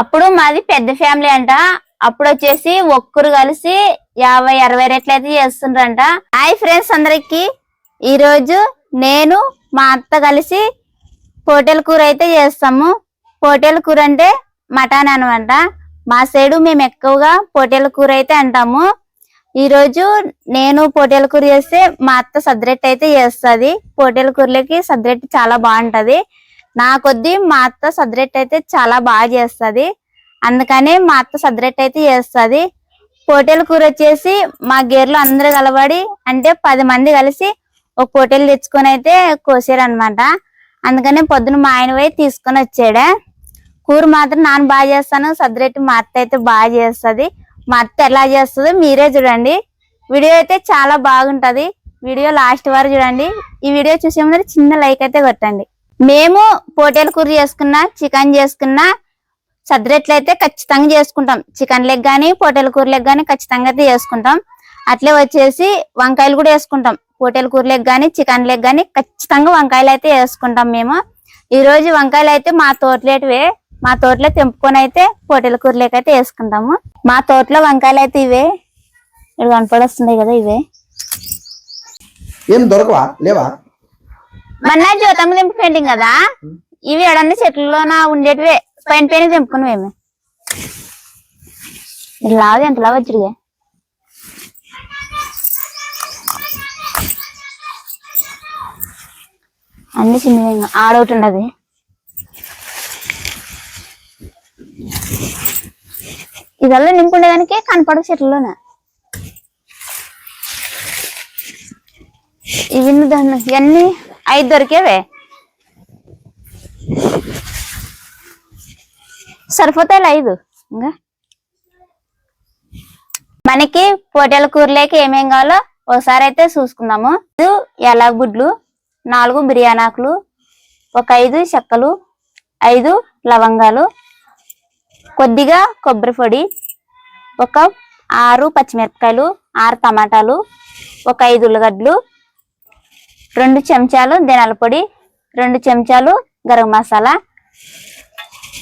అప్పుడు మాది పెద్ద ఫ్యామిలీ అంట. అప్పుడు వచ్చేసి ఒక్కరు కలిసి యాభై అరవై రెట్లు అయితే చేస్తుండ్రంట. హాయ్ ఫ్రెండ్స్ అందరికి. ఈరోజు నేను మా అత్త కలిసి పోటెల కూర అయితే చేస్తాము. పోటెల కూర అంటే మటన్ అనమాట. మా సైడు మేము ఎక్కువగా పోటెల కూర అయితే అంటాము. ఈరోజు నేను పోటెల కూర చేస్తే మా అత్త సద్రెట్ అయితే చేస్తుంది. పోటెల కూరలకి సద్రెట్ చాలా బాగుంటది. నా కొద్దీ మా అత్త సదరెట్ అయితే చాలా బాగా చేస్తుంది. అందుకనే మా అత్త సదరెట్ అయితే చేస్తుంది. పోటీల కూర వచ్చేసి మా గేర్లో అందరూ కలబడి అంటే పది మంది కలిసి ఒక పోటీలు తెచ్చుకొని అయితే కోసారు అనమాట అందుకనే పొద్దున మా ఆయన పోయి తీసుకొని వచ్చాడే. కూర మాత్రం నాన్న బాగా చేస్తాను సదరెట్టి మా అత్త అయితే బాగా చేస్తుంది. మా అత్త ఎలా చేస్తుందో మీరే చూడండి. వీడియో అయితే చాలా బాగుంటుంది. వీడియో లాస్ట్ వరకు చూడండి. ఈ వీడియో చూసే ముందర చిన్న లైక్ అయితే కొట్టండి. మేము పోటీల కూర చేసుకున్నా చికెన్ చేసుకున్నా సద్రెట్లు అయితే ఖచ్చితంగా చేసుకుంటాం. చికెన్ లెగ్ కానీ పోటీల కూర లెగ్ ఖచ్చితంగా అయితే చేసుకుంటాం. అట్లే వచ్చేసి వంకాయలు కూడా వేసుకుంటాం. పోటీల కూర లెగ్ చికెన్ లెగ్ కానీ ఖచ్చితంగా వంకాయలు అయితే వేసుకుంటాం మేము. ఈ రోజు వంకాయలు అయితే మా తోటలేటివే. మా తోటలో తెంపుకొని అయితే పోటీల కూర లెక్క అయితే వేసుకుంటాము. మా తోటలో వంకాయలు అయితే ఇవే. ఇక్కడ కనపడొస్తున్నాయి కదా ఇవే. ఏం దొరకవా? లేవా? మొన్న జ్యోతమ్మ తెంపుకుంటాం కదా. ఇవి ఎడన్ని చెట్లలోన ఉండేటివే. పైన పైన తెంపుకునేవేమి లావు ఎంత లావు వచ్చిరుగా అన్ని చిన్నగా ఆడొకటి ఉండదు. ఇదల్లా నింపుండేదానికే కనపడదు చెట్లలోన. ఇవి దాన్ని ఇవన్నీ ఐదు దొరికేవే? సరిపోతాయి ఐదు. ఇంకా? మనకి పోటీల కూరలోకి ఏమేం కావాలో ఒకసారి అయితే చూసుకుందాము. ఐదు ఎలాగుడ్లు నాలుగు బిర్యానాకులు ఒక ఐదు చెక్కలు ఐదు లవంగాలు కొద్దిగా కొబ్బరి పొడి ఒక ఆరు పచ్చిమిరపకాయలు ఆరు టమాటాలు ఒక ఐదు ఉల్లగడ్డలు రెండు చెంచాలు ధనియాల పొడి రెండు చెంచాలు గరం మసాలా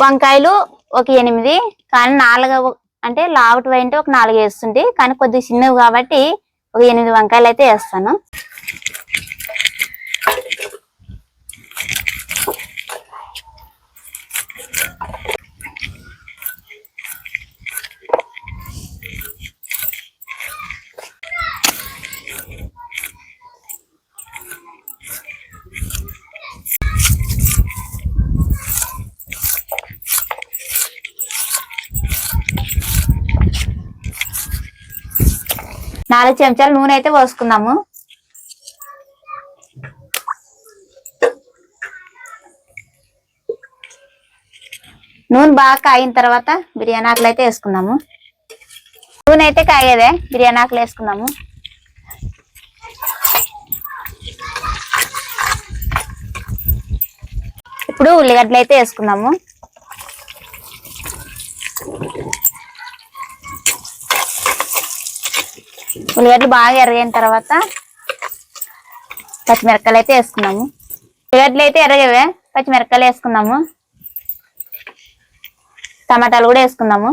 వంకాయలు ఒక ఎనిమిది కానీ నాలుగు అంటే లావుటి అంటే ఒక నాలుగు వేస్తుంది కానీ కొద్దిగా చిన్నవి కాబట్టి ఒక ఎనిమిది వంకాయలు అయితే వేస్తాను. నాలుగు చెంచాలు నూనె అయితే పోసుకుందాము. నూనె బాగా కాగిన తర్వాత బిర్యానీ ఆకులు అయితే వేసుకుందాము. నూనె అయితే కాగేదే బిర్యానీ ఆకులు వేసుకుందాము. ఇప్పుడు ఉల్లిగడ్డలు అయితే వేసుకుందాము. ఉల్లిగడ్డలు బాగా ఎరగైన తర్వాత పచ్చిమిరపకాయలు అయితే వేసుకున్నాము ఉల్లిగడ్డలు అయితే ఎరగవే పచ్చిమిరపకాయలు వేసుకున్నాము టమాటాలు కూడా వేసుకున్నాము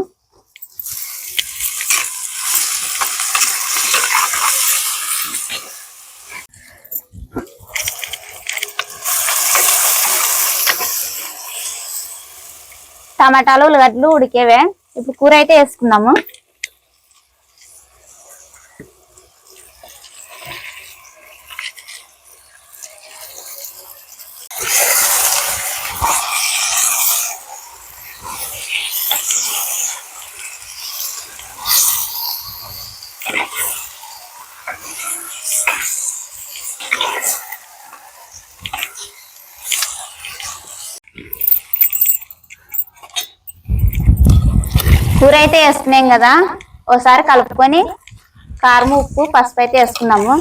టమాటాలు ఉల్లిగడ్డలు ఉడికేవే. ఇప్పుడు కూర అయితే వేసుకుందాము. కూర అయితే వేస్తున్నాం కదా. ఒకసారి కలుపుకొని కారం ఉప్పు పసుపు అయితే వేసుకున్నాము.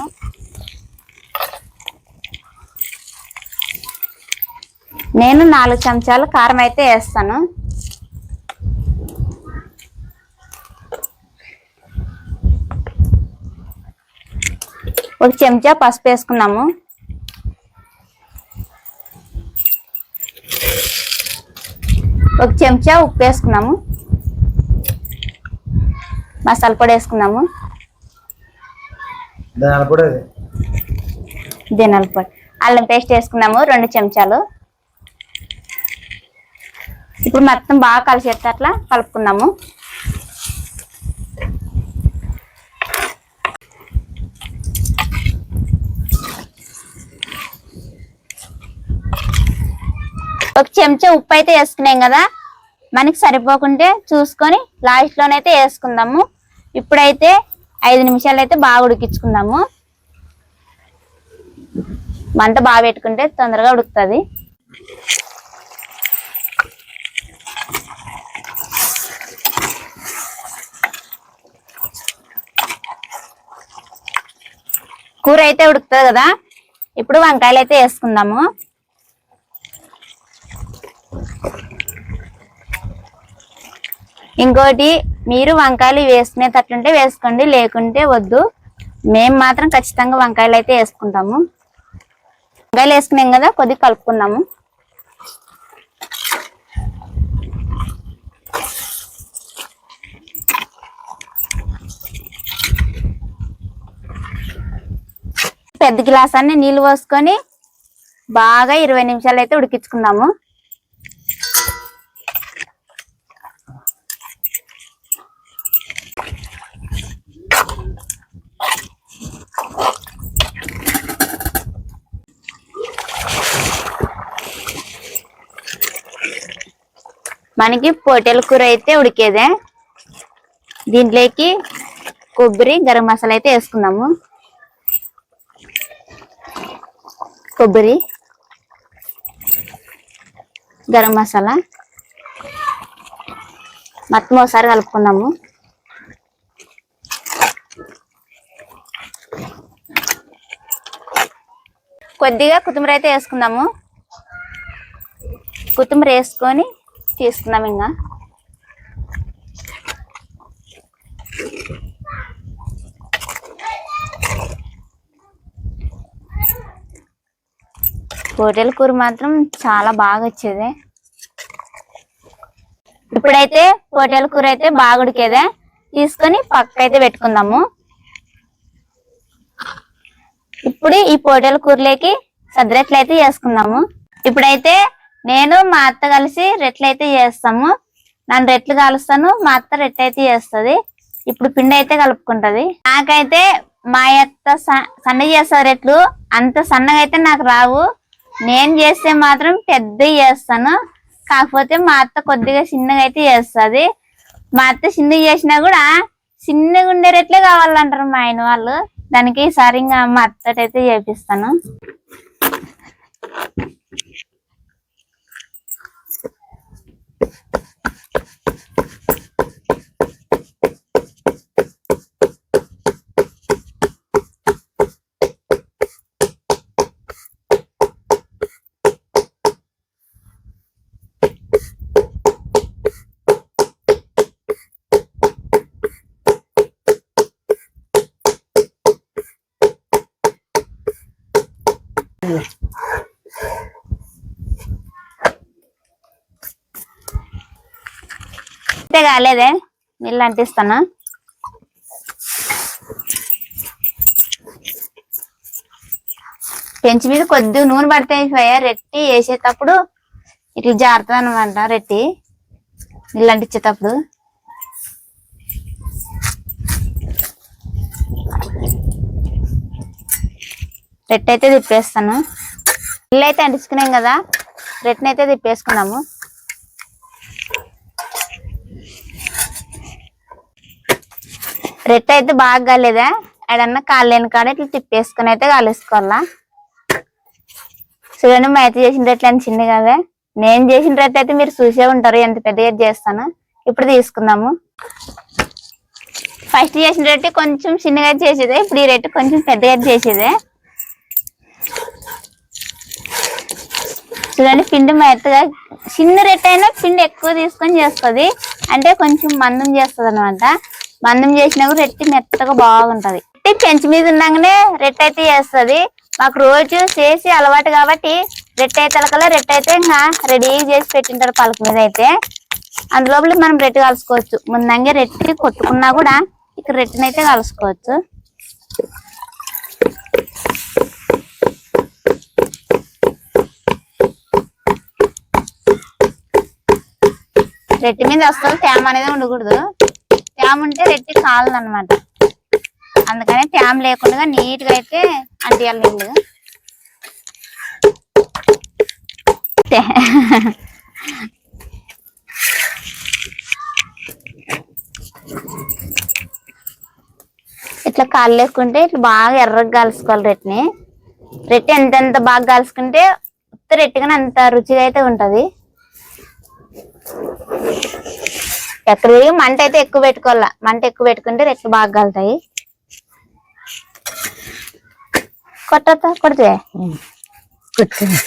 నేను నాలుగు చెంచాలు కారం అయితే వేస్తాను. ఒక చెంచా పసుపు వేసుకున్నాము. ఒక చెంచా ఉప్పు వేసుకున్నాము. మసాలా పొడి వేసుకున్నాము. దాని కూడా అది. ధనియాల పొడి. అల్లం పేస్ట్ వేసుకున్నాము రెండు చెంచాలు. ఇప్పుడు మొత్తం బాగా కలిసేటట్లా కలుపుకుందాము. ఒక చెంచా ఉప్పు అయితే వేసుకున్నాం కదా మనకి సరిపోకుంటే చూసుకొని లాస్ట్లోనైతే వేసుకుందాము. ఇప్పుడైతే ఐదు నిమిషాలు అయితే బాగా ఉడికించుకుందాము. మంట బాగా పెట్టుకుంటే తొందరగా ఉడుకుతుంది. కూర అయితే ఉడుకుతుంది కదా ఇప్పుడు వంకాయలు అయితే వేసుకుందాము. ఇంకోటి మీరు వంకాయలు వేసుకునేటట్లుంటే వేసుకోండి లేకుంటే వద్దు. మేము మాత్రం ఖచ్చితంగా వంకాయలు అయితే వేసుకుంటాము. వంకాయలు వేసుకున్నాం కదా కొద్దిగా కలుపుకుందాము. పెద్ద గ్లాస్ అన్ని నీళ్ళు పోసుకొని బాగా ఇరవై నిమిషాలు అయితే ఉడికించుకుందాము. మనకి పొట్టెల కూర అయితే ఉడికేదే. దీంట్లోకి కొబ్బరి గరం మసాలా అయితే వేసుకుందాము. కొబ్బరి గరం మసాలా. మొత్తం ఒకసారి కలుపుకుందాము. కొద్దిగా కొత్తిమీర అయితే వేసుకుందాము. కొత్తిమీర వేసుకొని తీసుకుందాం ఇంకా. హోటల్ కూర మాత్రం చాలా బాగా వచ్చేది. ఇప్పుడైతే హోటల్ కూర అయితే బాగా ఉడికేదే. తీసుకొని పక్క అయితే పెట్టుకుందాము. ఇప్పుడు ఈ పోటల కూరలోకి సద్రెట్లు అయితే చేసుకుందాము ఇప్పుడైతే నేను మా అత్త కలిసి రెట్లు అయితే చేస్తాము. నన్ను రెట్లు కలుస్తాను మా అత్త రెట్లయితే చేస్తుంది. ఇప్పుడు పిండి అయితే కలుపుకుంటది. నాకైతే మా అత్త స- చేస్తారు రెట్లు అంత సన్నగా అయితే నాకు రావు. నేను చేస్తే మాత్రం పెద్దవి చేస్తాను. కాకపోతే మా అత్త కొద్దిగా చిన్నగా అయితే చేస్తుంది. మా అత్త చిన్నగా చేసినా కూడా చిన్నగా ఉండే రెట్లే కావాలంటారు మా ఆయన వాళ్ళు. దానికి ఈసారి ఇంకా మా అత్తటైతే చేపిస్తాను. అంతే కాలేదే నీళ్ళు అంటిస్తాను పెంచి మీద కొద్దిగా నూనె పడితే పోయా రెట్టి వేసేటప్పుడు ఇట్లా జారుతుంది అనమాట రెట్టి. నీళ్ళు అంటించేటప్పుడు. రెట్టి అయితే తిప్పేస్తాను. నీళ్ళు అయితే అంటించుకున్నాం కదా రెట్ని అయితే తిప్పేసుకున్నాము. రెట్ అయితే బాగా కాలేదా ఎడన్నా కాలేని కాడ ఇట్లా తిప్పేసుకుని అయితే కాలేసుకోవాలా చూడండి మా అయితే చేసిన రెట్లు ఎంత చిన్న కదా? నేను చేసిన రెట్ అయితే మీరు చూసే ఉంటారు ఎంత పెద్దగా చేస్తాను. ఇప్పుడు తీసుకుందాము. ఫస్ట్ చేసిన రెట్టి కొంచెం చిన్నగా చేసేదే ఇప్పుడు ఈ రెట్టు కొంచెం పెద్దగా చేసేదే. చూడండి పిండి మెత్తగా చిన్న రెట్ అయినా పిండి ఎక్కువ తీసుకొని చేస్తుంది. అంటే కొంచెం మందం చేస్తుంది అనమాట మందం చేసినా కూడా రెట్టి మెత్తగా బాగుంటది. రెట్టి పెంచి మీద ఉన్నాగానే రెట్ అయితే చేస్తుంది. మాకు రోజు చేసి అలవాటు కాబట్టి రెట్ అయితే అలకల్లా రెట్ అయితే ఇంకా రెడీ చేసి పెట్టింటారు పలక మీద అయితే. అందులోపల మనం రెట్టి కలుసుకోవచ్చు. ముందంగా రెట్టి కొట్టుకున్నా కూడా ఇక్కడ రెట్టినైతే కలుసుకోవచ్చు. రెట్టి మీద అసలు తేమ అనేది ఉండకూడదు. ట్యామ్ ఉంటే రెట్టి చాలదు అనమాట అందుకని ట్యామ్ లేకుండా నీట్గా అయితే అంటియాలి నీళ్ళు. ఇట్లా కాళ్ళు లేకుంటే ఇట్లా బాగా ఎర్రగా కలుసుకోవాలి రెట్టిని రెట్టి ఎంత బాగా కలుసుకుంటే ఉత్త రెట్టిగానే అంత రుచిగా అయితే ఉంటుంది. ఎక్కడ తిరిగి మంట అయితే ఎక్కువ పెట్టుకోవాలా? మంట ఎక్కువ పెట్టుకుంటే రెట్లు బాగా కలుతాయి. కొట్టతా కొడితే తీతను.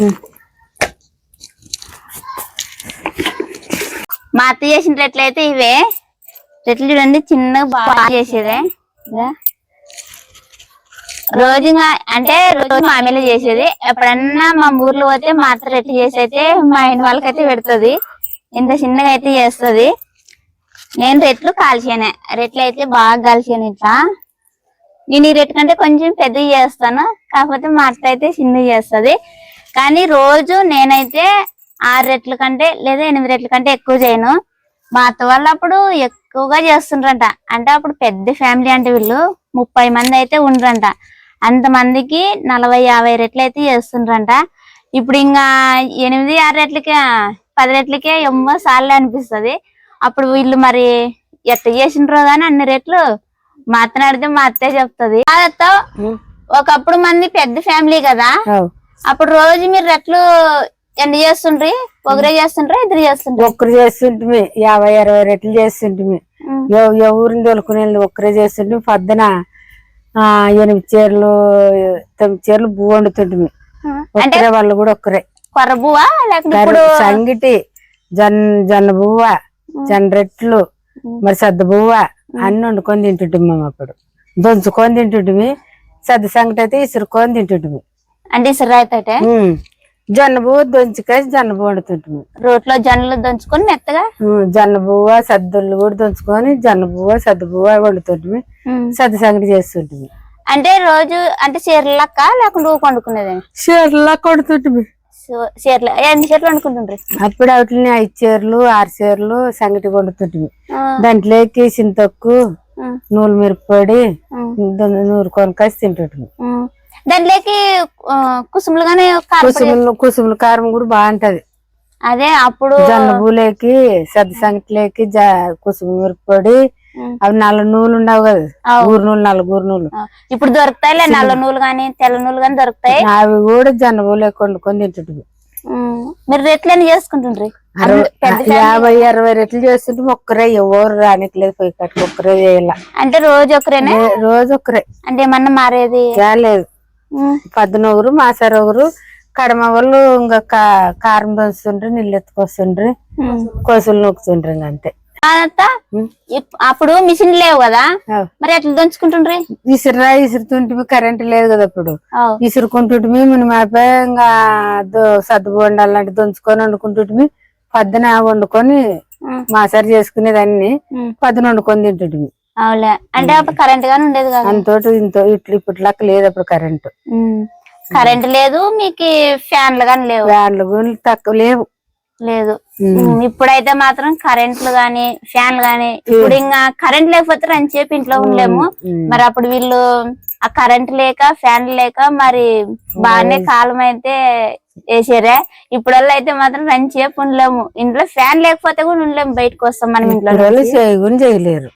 ఉమ్. మా అత్త చేసిన రెట్లయితే ఇవే. రెట్లు చూడండి చిన్నగా బాగా చేసేదే. రోజు అంటే రోజు మామూలు చేసేది. ఎప్పుడన్నా మా ఊర్లో పోతే మా అత్త రెట్లు చేసి అయితే మా ఆయన వాళ్ళకైతే పెడుతుంది. ఇంత చిన్నగా అయితే చేస్తుంది. నేను రెట్లు కాల్చానే రెట్లు అయితే బాగా కాల్చాను ఇట్లా. నేను ఈ రెట్ కంటే కొంచెం పెద్దవి చేస్తాను. కాకపోతే మా అత్త అయితే చిన్నవి చేస్తది. కానీ రోజు నేనైతే ఆరు రెట్ల కంటే లేదా ఎనిమిది రెట్ల కంటే ఎక్కువ చేయను. మా అత్త వాళ్ళు అప్పుడు ఎక్కువగా చేస్తుండ్రంట. అంటే అప్పుడు పెద్ద ఫ్యామిలీ అంటే వీళ్ళు ముప్పై మంది అయితే ఉండ్రంట. అంతమందికి నలభై యాభై రెట్లు అయితే చేస్తుండ్రంట. ఇప్పుడు ఇంకా ఎనిమిది ఆరు రెట్లకే పది రెట్లకే ఎమ్మో సార్లే అనిపిస్తది. అప్పుడు వీళ్ళు మరి ఎట్ట చేసిండ్రో గానీ అన్ని రెట్లు మా అత్తని అడిగితే మా అత్తే చెప్తది. ఒకప్పుడు మంది పెద్ద ఫ్యామిలీ కదా. అప్పుడు రోజు మీరు రెట్లు ఎన్ని చేస్తుండ్రి? ఒకరే చేస్తుండ్రా ఇద్దరు చేస్తుండ్రి? ఒక్కరు చేస్తుంటిమి యాభై అరవై రెట్లు చేస్తుంటిమి. ఎవ- ఎవరిని తోలుకునే ఒక్కరే చేస్తుంటే పొద్దున ఎనిమిది చీరలు తొమ్మిది చీరలు బూ వండుతుంటిమి. అంటే ఒక్కరే వాళ్ళు కూడా ఒక్కరే. కొర్ర బువ్వా? లేకపోతే కర్రీ, ఇప్పుడు సంగిటి జొన్న జొన్న బువ్వ జొన్న రెట్లు మరి సద్ద బువ్వ అన్ని వండుకొని తింటుంటిమి మేము అప్పుడు. దొంచుకొని తింటుంటిమి సద్ద సంగటి అయితే ఇసురుకొని తింటుంటిమి. అంటే ఇసురు అయితే జొన్న బువ్వ దొంచుకేసి జొన్న వండుతుంటిమి రోట్లో జొన్నలు దంచుకొని మెత్తగా? జొన్న బువ్వ సద్దులు కూడా దంచుకొని జొన్న బువ్వ సద్ద బువ్వ వండుతుంటిమి సద్ద సంగటి చేస్తుంటిమి అంటే రోజు అంటే చీరలక్క లేకుండా వండుకునేది చీరలా కొడుతుంటిమి చీరలు ఎన్ని చీరలు వండుకుంటుండ్రి? అప్పుడు వాటిని ఐదు చీరలు ఆరు చీరలు సంగటి వండుతుంటిమి దాంట్లోకి చింతొక్కు మిరప్పొడి ఆ, ద- నూరు కొనకాసి తింటుంటిమి ఆ. దాంట్లోకి ఆ, కుసుములు కుసుములు కారం కూడా బాగుంటది. అదే అప్పుడు జొన్న బూలేకి సద్ద సంగటిలోకి జ కుసుమ మిరప్పొడి ఉమ్, అవి నల్ల నూలు ఉండవు కదా. ఊరు నూలు నలుగురు నూలు. ఇప్పుడు దొరుకుతాయిలే నల్ల నూలు గానీ తెల్ల నూలు గానీ దొరుకుతాయి? అవి కూడా జొన్న బూలేకి వండుకొని తింటుంటిమి ఉమ్, మీరు రెట్లని చేసుకుంటుండ్రి? అరవై పెద్ద ఫ్యామిలీ. యాభై అరవై రెట్లు చేస్తుంటే ఒక్కరే ఎవరు రానికి లేదు పోయి కట్టుకు ఒక్కరే చేయాల. అంటే రోజు ఒకరేనే రోజు ఒక్కరే. అంటే ఏమన్నా మారేది? లేదు ఉమ్, పద్దునొగురు మాసారొగురు కడమ వాళ్ళు ఇంకా కారం దంచుతుండ్రి నీళ్ళు ఎత్తుకొస్తుండ్రి. కోసులు నొక్కుతుండ్రి ఇంక అంతే అప్పుడు మిషన్ లేవు కదా. మరి ఎట్లా దంచుకుంటుండ్రి ఇసురా ఇసురుతుంటివి కరెంట్ లేదు కదా ఇప్పుడు అవు. ఇసురుకుంటుంటిమి మనం అయిపోయి ఇంకా దో- సద్దు బొండాలు లాంటి దంచుకొని వండుకుంటుంటిమి పొద్దున వండుకొని మాసారు చేసుకునేదాన్ని. పొద్దున వండుకొని తింటుంటిమి అవులే అంటే అప్పుడు కరెంట్ గానీ ఉండేది కదా. అంతోటి ఇంతో ఇట్లు ఇప్పటిలాక లేదు అప్పుడు కరెంట్. కరెంట్ లేదు మీకు ఫ్యాన్లు గానీ లేవు. గుళ్ళు తక్కువ లేవు. లేదు. ఇప్పుడైతే మాత్రం కరెంట్లు గాని ఫ్యాన్లు గాని ఇప్పుడు ఇంకా కరెంట్ లేకపోతే రంచేపు ఇంట్లో ఉండలేము. మరి అప్పుడు వీళ్ళు ఆ కరెంట్ లేక ఫ్యాన్ లేక మరి బాగానే కాలం అయితే వేసారే. ఇప్పుడల్లా అయితే మాత్రం రంచేపు ఉండలేము. ఇంట్లో ఫ్యాన్ లేకపోతే కూడా ఉండలేము బయటకు వస్తాం మనం ఇంట్లో ఇప్పుడు చేయలేరు.